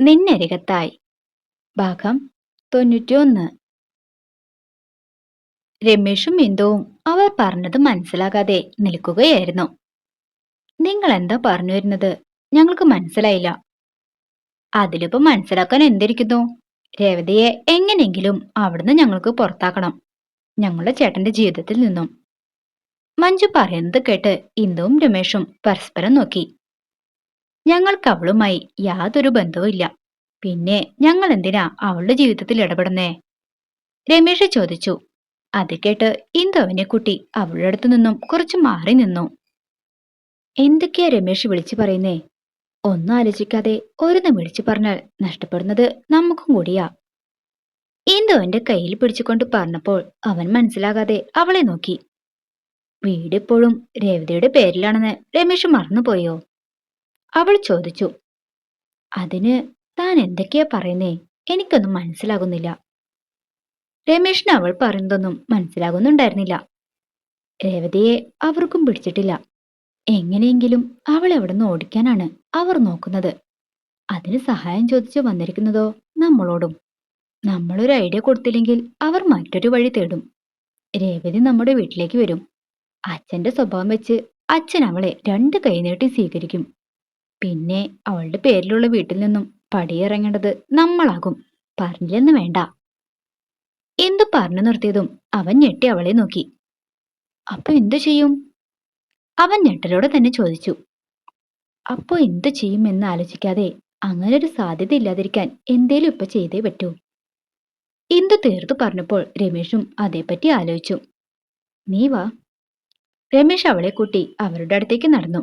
നിന്നരികത്തായി. ഭാഗം തൊണ്ണൂറ്റിയൊന്ന്. രമേഷും ബിന്ദുവും അവർ പറഞ്ഞത് മനസ്സിലാകാതെ നിൽക്കുകയായിരുന്നു. നിങ്ങൾ എന്താ പറഞ്ഞു വരുന്നത്? ഞങ്ങൾക്ക് മനസ്സിലായില്ല. അതിലിപ്പോ മനസ്സിലാക്കാൻ എന്തിരിക്കുന്നു? രേവതിയെ എങ്ങനെയെങ്കിലും അവിടുന്ന് ഞങ്ങൾക്ക് പുറത്താക്കണം. ഞങ്ങളുടെ ചേട്ടന്റെ ജീവിതത്തിൽ നിന്നും. മഞ്ജു പറയുന്നത് കേട്ട് ഇന്ദുവും രമേഷും പരസ്പരം നോക്കി. ഞങ്ങൾക്ക് അവളുമായി യാതൊരു ബന്ധവുമില്ല പിന്നെ ഞങ്ങൾ എന്തിനാ അവളുടെ ജീവിതത്തിൽ ഇടപെടുന്നേ? രമേഷ് ചോദിച്ചു. അത് കേട്ട് ഇന്ദു അവനെ കുട്ടി അവളുടെ അടുത്തു നിന്നും കുറച്ച് മാറി നിന്നു. എന്തൊക്കെയാ രമേഷ് വിളിച്ചു പറയുന്നേ? ഒന്നും ആലോചിക്കാതെ ഒരുന്ന് വിളിച്ചു പറഞ്ഞാൽ നഷ്ടപ്പെടുന്നത് നമുക്കും കൂടിയാ. ഇന്ദു അവന്റെ കയ്യിൽ പിടിച്ചുകൊണ്ട് പറഞ്ഞപ്പോൾ അവൻ മനസ്സിലാകാതെ അവളെ നോക്കി. വീടിപ്പോഴും രേവതിയുടെ പേരിലാണെന്ന് രമേഷ് മറന്നുപോയോ? അവൾ ചോദിച്ചു. അതിന് താൻ എന്തൊക്കെയാ പറയുന്നേ? എനിക്കൊന്നും മനസ്സിലാകുന്നില്ല. രമേഷിന് അവൾ പറയുന്നതൊന്നും മനസ്സിലാകുന്നുണ്ടായിരുന്നില്ല. രേവതിയെ അവർക്കും പിടിച്ചിട്ടില്ല. എങ്ങനെയെങ്കിലും അവിടെ നിന്ന് ഓടിക്കാനാണ് അവർ നോക്കുന്നത്. അതിന് സഹായം ചോദിച്ചു വന്നിരിക്കുന്നതോ നമ്മളോടും. നമ്മളൊരു ഐഡിയ കൊടുത്തില്ലെങ്കിൽ അവർ മറ്റൊരു വഴി തേടും. രേവതി നമ്മുടെ വീട്ടിലേക്ക് വരും. അച്ഛന്റെ സ്വഭാവം വെച്ച് അച്ഛൻ അവളെ രണ്ട് കൈനീട്ടി സ്വീകരിക്കും. പിന്നെ അവളുടെ പേരിലുള്ള വീട്ടിൽ നിന്നും പടിയിറങ്ങേണ്ടത് നമ്മളാകും. പറഞ്ഞില്ലെന്ന് വേണ്ട. എന്തു പറഞ്ഞു നിർത്തിയതും അവൻ ഞെട്ടി അവളെ നോക്കി. അപ്പൊ എന്തു ചെയ്യും? അവൻ ഞെട്ടലോടെ തന്നെ ചോദിച്ചു. അപ്പോ എന്തു ചെയ്യും എന്ന് ആലോചിക്കാതെ അങ്ങനെ ഒരു സാധ്യത ഇല്ലാതിരിക്കാൻ എന്തേലും ഇപ്പൊ ചെയ്തേ പറ്റൂ? ഇന്ദു തീർത്തു പറഞ്ഞപ്പോൾ രമേഷും അതേപ്പറ്റി ആലോചിച്ചു. നീ വാ. രമേഷ് അവളെ കൂട്ടി അവരുടെ അടുത്തേക്ക് നടന്നു.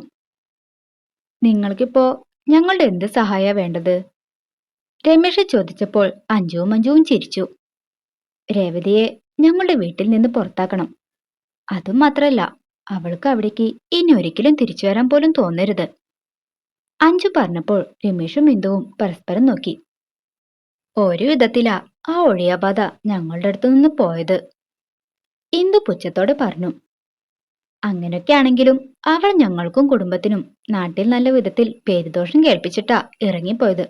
നിങ്ങൾക്കിപ്പോ ഞങ്ങളുടെ എന്ത് സഹായ വേണ്ടത്? രമേഷ് ചോദിച്ചപ്പോൾ അഞ്ജുവും മഞ്ജുവും ചിരിച്ചു. രേവതിയെ ഞങ്ങളുടെ വീട്ടിൽ നിന്ന് പുറത്താക്കണം. അതും മാത്രല്ല അവൾക്ക് അവിടേക്ക് ഇനി ഒരിക്കലും തിരിച്ചു വരാൻ പോലും തോന്നരുത്. അഞ്ജു പറഞ്ഞപ്പോൾ രമേഷും ബിന്ദുവും പരസ്പരം നോക്കി. ഒരു വിധത്തിലാ ആ ഒഴിയാബാധ ഞങ്ങളുടെ അടുത്തു നിന്ന് പോയത്. ഇന്ദു പുച്ഛത്തോടെ പറഞ്ഞു. അങ്ങനൊക്കെയാണെങ്കിലും അവൾ ഞങ്ങൾക്കും കുടുംബത്തിനും നാട്ടിൽ നല്ല വിധത്തിൽ പേരുദോഷം കേൾപ്പിച്ചിട്ടാ ഇറങ്ങിപ്പോയത്.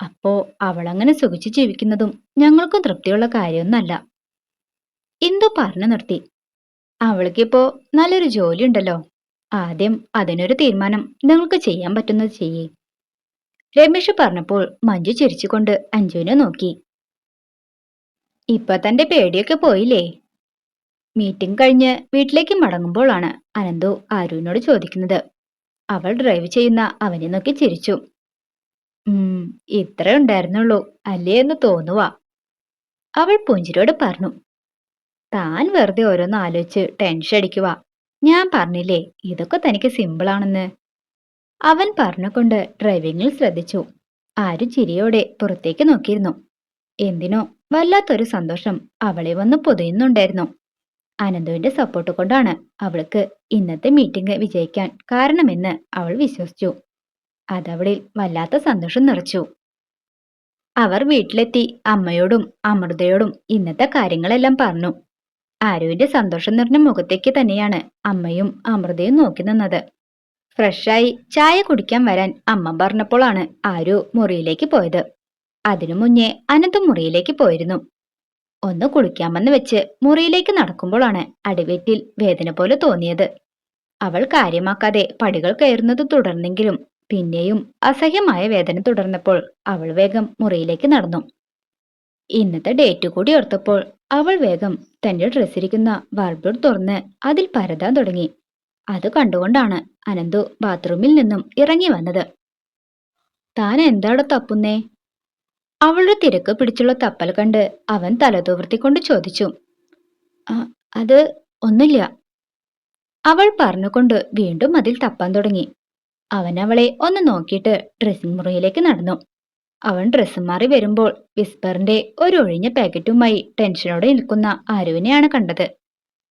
അപ്പോ അവളങ്ങനെ സുഖിച്ച് ജീവിക്കുന്നതും ഞങ്ങൾക്കും തൃപ്തിയുള്ള കാര്യമൊന്നല്ല ഇന്ദു പറഞ്ഞു നിർത്തി. അവൾക്കിപ്പോ നല്ലൊരു ജോലി ഉണ്ടല്ലോ ആദ്യം അതിനൊരു തീരുമാനം നിങ്ങൾക്ക് ചെയ്യാൻ പറ്റുന്നത് ചെയ്യേ. രമേഷ് പറഞ്ഞപ്പോൾ മഞ്ജു ചിരിച്ചുകൊണ്ട് അഞ്ജുവിനെ നോക്കി. ഇപ്പൊ തന്റെ പേടിയൊക്കെ പോയില്ലേ? മീറ്റിംഗ് കഴിഞ്ഞ് വീട്ടിലേക്ക് മടങ്ങുമ്പോഴാണ് അനന്തു ആരുവിനോട് ചോദിക്കുന്നത്. അവൾ ഡ്രൈവ് ചെയ്യുന്ന അവനെ നോക്കി ചിരിച്ചു. ഉം ഇത്രേ ഉണ്ടായിരുന്നുള്ളൂ അല്ലേ എന്ന് തോന്നുവാ. അവൾ പുഞ്ചിരിയോട് പറഞ്ഞു. താൻ വെറുതെ ഓരോന്ന് ആലോചിച്ച് ടെൻഷൻ അടിക്കുക ഞാൻ പറഞ്ഞില്ലേ ഇതൊക്കെ തനിക്ക് സിമ്പിളാണെന്ന് അവൻ പറഞ്ഞുകൊണ്ട് ഡ്രൈവിംഗിൽ ശ്രദ്ധിച്ചു. ആരും ചിരിയോടെ പുറത്തേക്ക് നോക്കിയിരുന്നു. എന്തിനോ വല്ലാത്തൊരു സന്തോഷം അവളെ വന്ന് പൊതിയുന്നുണ്ടായിരുന്നു. അനന്തുവിന്റെ സപ്പോർട്ട് കൊണ്ടാണ് അവൾക്ക് ഇന്നത്തെ മീറ്റിംഗ് വിജയിക്കാൻ കാരണമെന്ന് അവൾ വിശ്വസിച്ചു. അതവളിൽ വല്ലാത്ത സന്തോഷം നിറച്ചു. അവർ വീട്ടിലെത്തി അമ്മയോടും അമൃതയോടും ഇന്നത്തെ കാര്യങ്ങളെല്ലാം പറഞ്ഞു. ആരുവിന്റെ സന്തോഷം നിറഞ്ഞ മുഖത്തേക്ക് തന്നെയാണ് അമ്മയും അമൃതയും നോക്കി നിന്നത്. ഫ്രഷായി ചായ കുടിക്കാൻ വരാൻ അമ്മ പറഞ്ഞപ്പോഴാണ് ആരു മുറിയിലേക്ക് പോയത്. അതിനു മുന്നേ അനന്തും മുറിയിലേക്ക് പോയിരുന്നു. ഒന്ന് കുളിക്കാമെന്ന് വെച്ച് മുറിയിലേക്ക് നടക്കുമ്പോഴാണ് അടിവെറ്റിൽ വേദന പോലെ തോന്നിയത്. അവൾ കാര്യമാക്കാതെ പടികൾ കയറുന്നത് തുടർന്നെങ്കിലും പിന്നെയും അസഹ്യമായ വേദന തുടർന്നപ്പോൾ അവൾ വേഗം മുറിയിലേക്ക് നടന്നു. ഇന്നത്തെ ഡേറ്റ് കൂടി ഓർത്തപ്പോൾ അവൾ വേഗം തന്റെ ഡ്രസ്സിരിക്കുന്ന വാർബോർഡ് തുറന്ന് അതിൽ പരതാൻ തുടങ്ങി. അത് കണ്ടുകൊണ്ടാണ് അനന്തു ബാത്റൂമിൽ നിന്നും ഇറങ്ങി വന്നത്. താൻ എന്താണ് തപ്പുന്നേ? അവളുടെ തിരക്ക് പിടിച്ചുള്ള തപ്പൽ കണ്ട് അവൻ തലതോവർത്തിക്കൊണ്ട് ചോദിച്ചു അത് ഒന്നില്ല അവൾ പറഞ്ഞുകൊണ്ട് വീണ്ടും അതിൽ തപ്പാൻ തുടങ്ങി. അവൻ അവളെ ഒന്ന് നോക്കിയിട്ട് ഡ്രസ്സിംഗ് മുറിയിലേക്ക് നടന്നു. അവൻ ഡ്രസ്സ് മാറി വരുമ്പോൾ വിസ്പറിന്റെ ഒരു ഒഴിഞ്ഞ പാക്കറ്റുമായി ടെൻഷനോടെ നിൽക്കുന്ന ആരുവിനെയാണ് കണ്ടത്.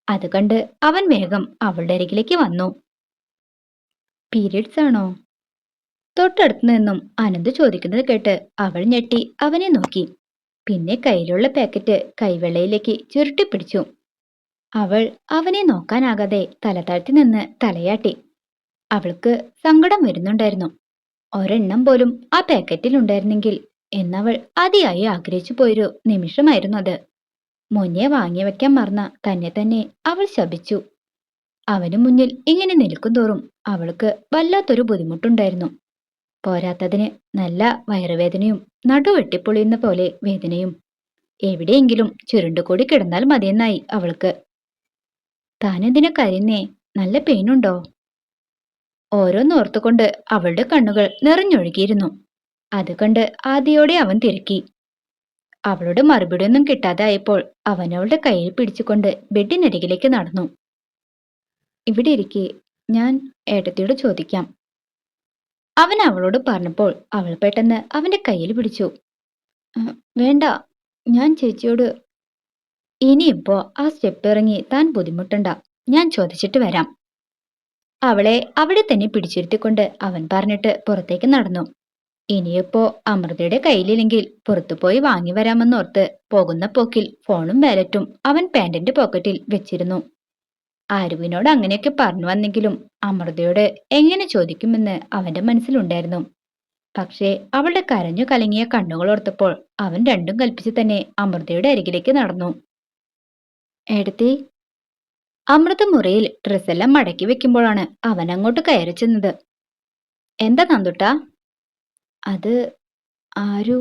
അത് കണ്ട് അവൻ വേഗം അവളുടെ അരികിലേക്ക് വന്നു. പീരീഡ്സ് ആണോ? തൊട്ടടുത്ത് നിന്നും അനന്ത് ചോദിക്കുന്നത് കേട്ട് അവൾ ഞെട്ടി അവനെ നോക്കി. പിന്നെ കയ്യിലുള്ള പാക്കറ്റ് കൈവെള്ളയിലേക്ക് ചുരുട്ടിപ്പിടിച്ചു അവൾ അവനെ നോക്കാനാകാതെ തല താഴ്ത്തി നിന്ന് തലയാട്ടി. അവൾക്ക് സങ്കടം വരുന്നുണ്ടായിരുന്നു. ഒരെണ്ണം പോലും ആ പാക്കറ്റിൽ ഉണ്ടായിരുന്നെങ്കിൽ എന്നവൾ അതിയായി ആഗ്രഹിച്ചു പോയൊരു നിമിഷമായിരുന്നു അത്. മുന്നേ വാങ്ങി വെക്കാൻ മറന്ന തന്നെ തന്നെ അവൾ ശപിച്ചു. അവനു മുന്നിൽ ഇങ്ങനെ നിൽക്കും തോറും അവൾക്ക് വല്ലാത്തൊരു ബുദ്ധിമുട്ടുണ്ടായിരുന്നു. പോരാത്തതിന് നല്ല വയറുവേദനയും നടുവെട്ടിപ്പൊളിയുന്ന പോലെ വേദനയും. എവിടെയെങ്കിലും ചുരുണ്ടുകൂടി കിടന്നാൽ മതിയെന്നായി അവൾക്ക്. താനെന്തിനെ കരയുന്നേ? നല്ല പെയിനുണ്ടോ ഓരോന്നോർത്തുകൊണ്ട് അവളുടെ കണ്ണുകൾ നിറഞ്ഞൊഴുകിയിരുന്നു. അത് കണ്ട് ആദ്യയോടെ അവൻ തിരക്കി. അവളുടെ മറുപടിയൊന്നും കിട്ടാതായപ്പോൾ അവൻ അവളുടെ കയ്യിൽ പിടിച്ചുകൊണ്ട് ബെഡിനരികിലേക്ക് നടന്നു. ഇവിടെ ഇരിക്കെ ഞാൻ ഏട്ടത്തിയോട് ചോദിക്കാം. അവൻ അവളോട് പറഞ്ഞപ്പോൾ അവൾ പെട്ടെന്ന് അവന്റെ കയ്യിൽ പിടിച്ചു. വേണ്ട. ഞാൻ ചേച്ചിയോട് ഇനിയിപ്പോ ആ സ്റ്റെപ്പ് ഇറങ്ങി താൻ ബുദ്ധിമുട്ടണ്ട. ഞാൻ ചോദിച്ചിട്ട് വരാം. അവളെ അവിടെ തന്നെ പിടിച്ചിരുത്തിക്കൊണ്ട് അവൻ പറഞ്ഞിട്ട് പുറത്തേക്ക് നടന്നു. ഇനിയിപ്പോ അമൃതയുടെ കയ്യിലില്ലെങ്കിൽ പുറത്തുപോയി വാങ്ങി വരാമെന്നോർത്ത് പോകുന്ന പോക്കിൽ ഫോണും വാലറ്റും അവൻ പാൻറിന്റെ പോക്കറ്റിൽ വെച്ചിരുന്നു. ആരുവിനോട് അങ്ങനെയൊക്കെ പറഞ്ഞു വന്നെങ്കിലും അമൃതയോട് എങ്ങനെ ചോദിക്കുമെന്ന് അവന്റെ മനസ്സിലുണ്ടായിരുന്നു. പക്ഷേ അവളുടെ കരഞ്ഞു കലങ്ങിയ കണ്ണുകൾ ഓർത്തപ്പോൾ അവൻ രണ്ടും കൽപ്പിച്ച് തന്നെ അമൃതയുടെ അരികിലേക്ക് നടന്നു. എടുത്തി. അമൃത മുറിയിൽ ഡ്രസ്സെല്ലാം മടക്കി വെക്കുമ്പോഴാണ് അവൻ അങ്ങോട്ട് കയറി ചെന്നത്. എന്താ നന്ദുട്ടാ? അത് ആരു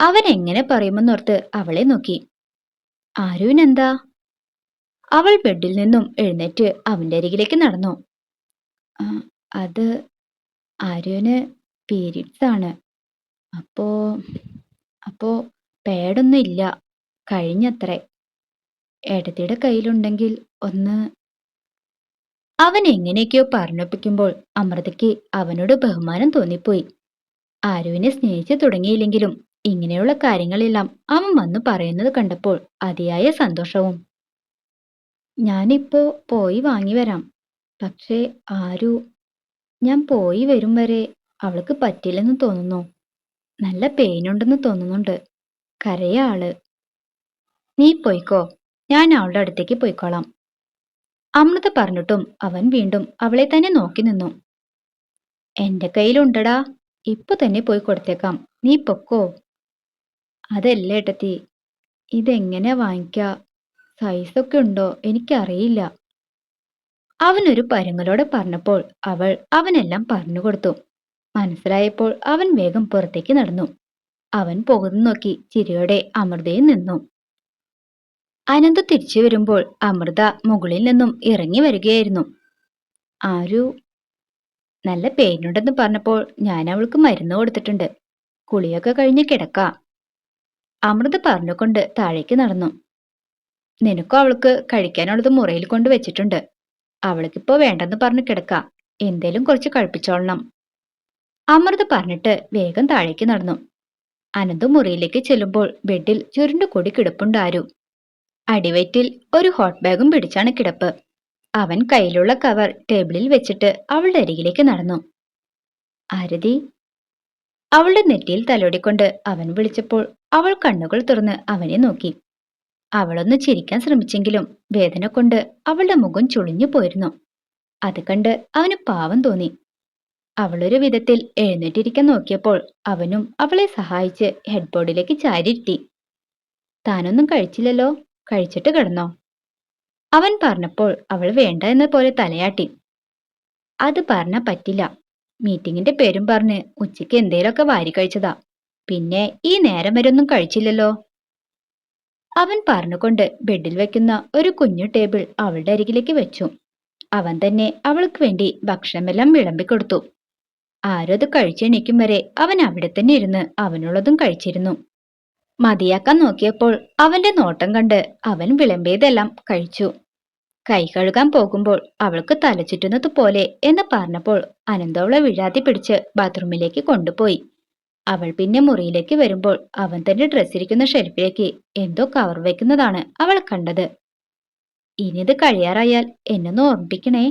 അവൻ എങ്ങനെ പറയുമെന്നോർത്ത് അവളെ നോക്കി. ആരുവിനെന്താ? അവൾ ബെഡിൽ നിന്നും എഴുന്നേറ്റ് അവന്റെ അരികിലേക്ക് നടന്നു. അത് ആര്യന് പീരീഡ്സ് ആണ് അപ്പോ അപ്പോ പേടൊന്നും ഇല്ല. കഴിഞ്ഞത്രേ. ഏടത്തിയുടെ കയ്യിലുണ്ടെങ്കിൽ ഒന്ന് അവൻ എങ്ങനെയൊക്കെയോ പറഞ്ഞൊപ്പിക്കുമ്പോൾ അമൃതയ്ക്ക് അവനോട് ബഹുമാനം തോന്നിപ്പോയി. ആരുവിനെ സ്നേഹിച്ചു തുടങ്ങിയില്ലെങ്കിലും ഇങ്ങനെയുള്ള കാര്യങ്ങളെല്ലാം അവൻ വന്നു പറയുന്നത് കണ്ടപ്പോൾ അതിയായ സന്തോഷവും ഞാനിപ്പോ പോയി വാങ്ങി വരാം. പക്ഷേ ആരു? ഞാൻ പോയി വരും വരെ അവൾക്ക് പറ്റില്ലെന്ന് തോന്നുന്നു. നല്ല പെയിനുണ്ടെന്ന് തോന്നുന്നുണ്ട്. കരയ ആൾ. നീ പോയിക്കോ. ഞാൻ അവളുടെ അടുത്തേക്ക് പോയിക്കോളാം. അമൃത പറഞ്ഞിട്ടും അവൻ വീണ്ടും അവളെ തന്നെ നോക്കി നിന്നു. എന്റെ കയ്യിലുണ്ടടാ. ഇപ്പൊ തന്നെ പോയി കൊടുത്തേക്കാം. നീ പൊക്കോ. അതല്ല ഏട്ടത്തി. ഇതെങ്ങനെ വാങ്ങിക്കാ? സൈസൊക്കെ ഉണ്ടോ എനിക്കറിയില്ല. അവനൊരു പരുങ്ങലോടെ പറഞ്ഞപ്പോൾ അവൾ അവനെല്ലാം പറഞ്ഞു കൊടുത്തു. മനസ്സിലായപ്പോൾ അവൻ വേഗം പുറത്തേക്ക് നടന്നു. അവൻ പോകുന്നു നോക്കി ചിരിയോടെ അമൃതയും നിന്നു. അനന്ത തിരിച്ചു വരുമ്പോൾ അമൃത മുകളിൽ നിന്നും ഇറങ്ങി വരികയായിരുന്നു. ആരു? നല്ല പെയിനുണ്ടെന്ന് പറഞ്ഞപ്പോൾ ഞാൻ അവൾക്ക് മരുന്ന് കൊടുത്തിട്ടുണ്ട്. കുളിയൊക്കെ കഴിഞ്ഞ് കിടക്കാം. അമൃത പറഞ്ഞുകൊണ്ട് താഴേക്ക് നടന്നു. നിനക്കും അവൾക്ക് കഴിക്കാനുള്ളത് മുറിയിൽ കൊണ്ട് വെച്ചിട്ടുണ്ട്. അവൾക്കിപ്പോ വേണ്ടെന്ന് പറഞ്ഞു കിടക്കാം. എന്തേലും കുറച്ച് കഴിപ്പിച്ചോളണം. അമൃത പറഞ്ഞിട്ട് വേഗം താഴേക്ക് നടന്നു. അനന്ത് മുറിയിലേക്ക് ചെല്ലുമ്പോൾ ബെഡിൽ ചുരുണ്ടുകൂടി കിടപ്പുണ്ട് ആരു. അടിവയറ്റിൽ ഒരു ഹോട്ട് ബാഗും പിടിച്ചാണ് കിടപ്പ്. അവൻ കയ്യിലുള്ള കവർ ടേബിളിൽ വെച്ചിട്ട് അവളുടെ അരികിലേക്ക് നടന്നു. ആരതി? അവളുടെ നെറ്റിയിൽ തലോടിക്കൊണ്ട് അവൻ വിളിച്ചപ്പോൾ അവൾ കണ്ണുകൾ തുറന്ന് അവനെ നോക്കി. അവളൊന്ന് ചിരിക്കാൻ ശ്രമിച്ചെങ്കിലും വേദന കൊണ്ട് അവളുടെ മുഖം ചുളിഞ്ഞു പോയിരുന്നു. അത് കണ്ട് അവന് പാവം തോന്നി. അവളൊരു വിധത്തിൽ എഴുന്നേറ്റിരിക്കാൻ നോക്കിയപ്പോൾ അവനും അവളെ സഹായിച്ച് ഹെഡ്ബോർഡിലേക്ക് ചാരിയിരുത്തി. താനൊന്നും കഴിച്ചില്ലല്ലോ? കഴിച്ചിട്ട് കിടന്നോ? അവൻ പറഞ്ഞപ്പോൾ അവൾ വേണ്ട എന്ന പോലെ തലയാട്ടി. അത് പറഞ്ഞാ പറ്റില്ല. മീറ്റിങ്ങിന്റെ പേരും പറഞ്ഞ് ഉച്ചയ്ക്ക് എന്തേലൊക്കെ വാരി കഴിച്ചതാ. പിന്നെ ഈ നേരം വരെ ഒന്നും കഴിച്ചില്ലല്ലോ? അവൻ പറഞ്ഞുകൊണ്ട് ബെഡിൽ വെക്കുന്ന ഒരു കുഞ്ഞു ടേബിൾ അവളുടെ അരികിലേക്ക് വെച്ചു. അവൻ തന്നെ അവൾക്ക് വേണ്ടി ഭക്ഷണമെല്ലാം വിളമ്പിക്കൊടുത്തു. ആരും അത് കഴിച്ചെണീക്കും വരെ അവൻ അവിടെ തന്നെ ഇരുന്ന് അവനുള്ളതും കഴിച്ചിരുന്നു. മതിയാക്കാൻ നോക്കിയപ്പോൾ അവന്റെ നോട്ടം കണ്ട് അവൻ വിളമ്പിയതെല്ലാം കഴിച്ചു. കൈ കഴുകാൻ പോകുമ്പോൾ അവൾക്ക് തലചുറ്റുന്നത് പോലെ എന്ന് പറഞ്ഞപ്പോൾ അനന്തവളെ വീഴാതെ പിടിച്ച് ബാത്റൂമിലേക്ക് കൊണ്ടുപോയി. അവൾ പിന്നെ മുറിയിലേക്ക് വരുമ്പോൾ അവൻ തന്റെ ഡ്രസ്സിരിക്കുന്ന ഷെൽഫിലേക്ക് എന്തോ കവർ വെക്കുന്നതാണ് അവൾ കണ്ടത്. ഇനിയത് കഴിയാറായാൽ എന്നൊന്ന് ഓർമ്മിപ്പിക്കണേ.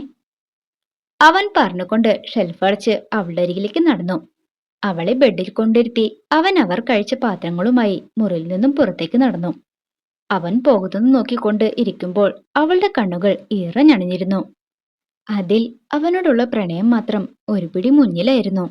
അവൻ പറഞ്ഞുകൊണ്ട് ഷെൽഫ് അടച്ച് അവളുടെ അരികിലേക്ക് നടന്നു. അവളെ ബെഡിൽ കൊണ്ടിരുത്തി അവൻ അവർ കഴിച്ച പാത്രങ്ങളുമായി മുറിയിൽ നിന്നും പുറത്തേക്ക് നടന്നു. അവൻ പോകുന്നത് നോക്കിക്കൊണ്ട് ഇരിക്കുമ്പോൾ അവളുടെ കണ്ണുകൾ ഈറഞ്ഞണിഞ്ഞിരുന്നു അതിൽ അവനോടുള്ള പ്രണയം മാത്രം ഒരു പിടി മുന്നിലായിരുന്നു.